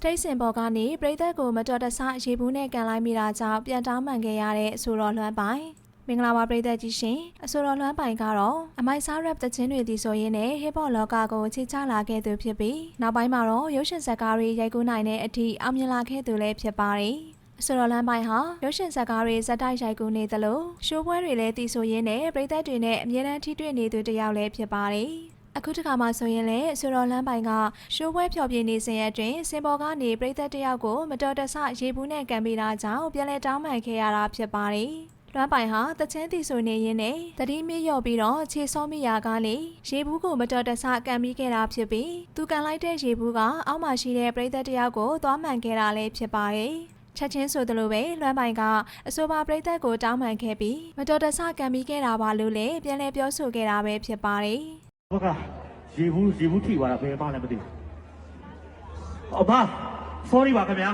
စတိတ်စင်ပေါ်ကနေပြည်သက်ကိုမတော်တဆရေဘူးနဲ့ကန်လိုက်မိတာကြောင့်ပြန်တောင်းပန်ခဲ့ရတဲ့အဆိုတော်လွမ်းပိုင်မင်္ဂလာပါပြည်သက်ကြီးရှင်အဆိုတော်လွမ်းပိုင်ကတော့အမိုက်စား rap တခြင်းတွေဒီဆိုရင်းနဲ့ hip hop လောကကိုချေချလာခဲ့သူဖြစ်ပြီးနောက်ပိုင်းမှာတော့ရုပ်ရှင်ဇာတ်ကားတွေရိုက်ကူးနိုင်တဲ့အထိအောင်မြင်လာခဲ့သူလည်းဖြစ်ပါတယ်အဆိုတော်လမ်းပိုင်းဟာရုပ်ရှင်ဇာတ်ကားတွေဇက်တိုက်ရိုက်ကူးနေသလိုရှိုးပွဲတွေလည်းတည်ဆိုရင်းနဲ့ပြည်သက်တွေနဲ့အမြဲတမ်းထိတွေ့နေသူတစ်ယောက်လည်းဖြစ်ပါတယ် အခုတစ်ခါမှဆိုရင်လည်းအဆိုတော်လမ်းပိုင်းကရှိုးပွဲဖျော်ဖြေနေစဉ်အတွင်းစင်ပေါ်ကနေပြည်သက်တစ်ယောက်ကိုမတော်တဆရေဘူးနဲ့ကန်ပေးတာကြောင့်ပြန်လဲတောင်းပန်ခဲ့ရတာဖြစ်ပါတယ်လွမ်းပိုင်ဟာတချင်းတီဆိုနေရင်းနဲ့တတိမေ့လျော့ပြီးတော့ခြေစောမိရာကနေရေဘူးကိုမတော်တဆကန်ပြီးခဲ့တာဖြစ်ပြီးသူကန်လိုက်တဲ့ရေဘူးကအောက်မှာရှိတဲ့ပရိသတ်တယောက်ကိုသွားမှန်ခဲ့တာလည်းဖြစ်ပါတယ်ချက်ချင်းဆိုသလိုပဲလွမ်းပိုင်ကအဆိုပါပရိသတ်ကိုတောင်းပန်ခဲ့ပြီးမတော်တဆကန်ပြီးခဲ့တာပါလို့လည်းပြန်လဲပြောဆိုခဲ့တာပဲဖြစ်ပါတယ် ဘကရေဘူးရေဘူးထိသွားတာဘယ်မှလည်းမသိဘူးအမ sorry ပါခင်ဗျာ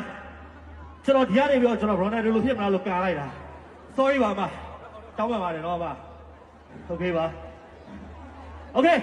ကျွန်တော်ဒီကနေပြီးတော့ကျွန်တော် Ronaldo လိုဖြစ်မလားလို့ကာလိုက်တာ sorry ပါအမတောင်းပန်ပါတယ်နော်အမ okay ပါ okay